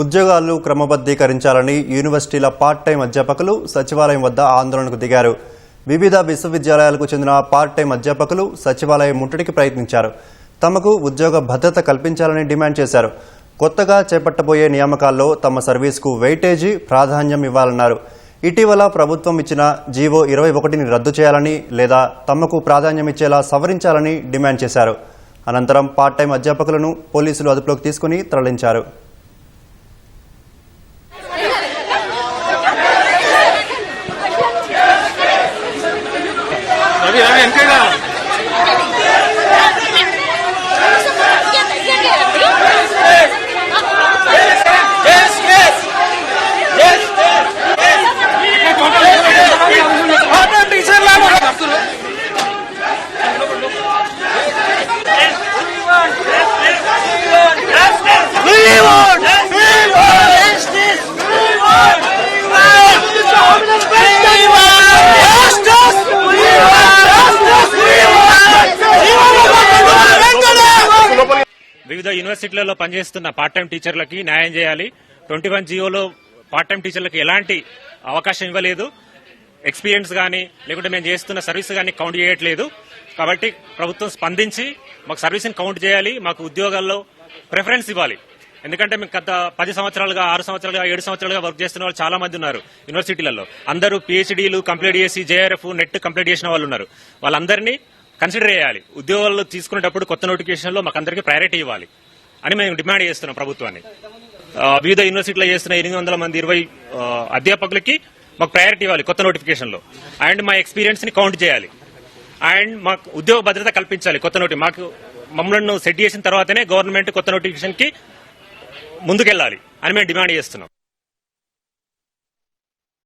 ఉద్యోగాలు క్రమబద్ధీకరించాలని యూనివర్సిటీల part time అధ్యాపకులు సచివాలయం వద్ద ఆందోళనకు దిగారు. వివిధ విశ్వవిద్యాలయాలకు చెందిన పార్ట్ టైం అధ్యాపకులు సచివాలయం ముట్టడికి ప్రయత్నించారు. తమకు ఉద్యోగ భద్రత కల్పించాలని డిమాండ్ చేశారు. కొత్తగా చేపట్టబోయే నియామకాల్లో తమ సర్వీస్కు వెయిటేజీ ప్రాధాన్యం ఇవ్వాలన్నారు. ఇటీవల ప్రభుత్వం ఇచ్చిన జీవో ఇరవై ఒకటిని రద్దు చేయాలని లేదా తమకు ప్రాధాన్యం ఇచ్చేలా సవరించాలని డిమాండ్ చేశారు. అనంతరం పార్ట్ టైం అధ్యాపకులను పోలీసులు అదుపులోకి తీసుకుని తరలించారు. రవి యూనివర్సిటీలలో పనిచేస్తున్న పార్ట్ టైం టీచర్లకి న్యాయం చేయాలి. ట్వంటీ వన్ జియోలో పార్ట్ టైం టీచర్లకి ఎలాంటి అవకాశం ఇవ్వలేదు. ఎక్స్పీరియన్స్ కానీ లేకుంటే మేము చేస్తున్న సర్వీస్ కానీ కౌంట్ చేయట్లేదు. కాబట్టి ప్రభుత్వం స్పందించి మాకు సర్వీస్ని కౌంట్ చేయాలి మాకు ఉద్యోగాల్లో ప్రిఫరెన్స్ ఇవ్వాలి. ఎందుకంటే మేము గత పది సంవత్సరాలుగా ఆరు సంవత్సరాలుగా ఏడు సంవత్సరాలుగా వర్క్ చేస్తున్న వాళ్ళు చాలా మంది ఉన్నారు యూనివర్సిటీలలో. అందరూ పిహెచ్డీలు కంప్లీట్ చేసి జేఆర్ఎఫ్ నెట్ కంప్లీట్ చేసిన వాళ్ళు ఉన్నారు. వాళ్ళందరినీ కన్సిడర్ చేయాలి. ఉద్యోగాలు తీసుకునేటప్పుడు కొత్త నోటిఫికేషన్లో మాకు అందరికీ ప్రయారిటీ ఇవ్వాలి అని మేము డిమాండ్ చేస్తున్నాం ప్రభుత్వాన్ని. వివిధ యూనివర్సిటీలో చేస్తున్న ఎనిమిది వందల మంది ఇరవై అధ్యాపకులకి మాకు ప్రయారిటీ ఇవ్వాలి కొత్త నోటిఫికేషన్లో. అండ్ మా ఎక్స్పీరియన్స్ని కౌంట్ చేయాలి. అండ్ మాకు ఉద్యోగ భద్రత కల్పించాలి కొత్త నోటి మాకు మమ్మల్ని సెట్ చేసిన తర్వాతనే గవర్నమెంట్ కొత్త నోటిఫికేషన్కి ముందుకెళ్ళాలి అని మేము డిమాండ్ చేస్తున్నాం.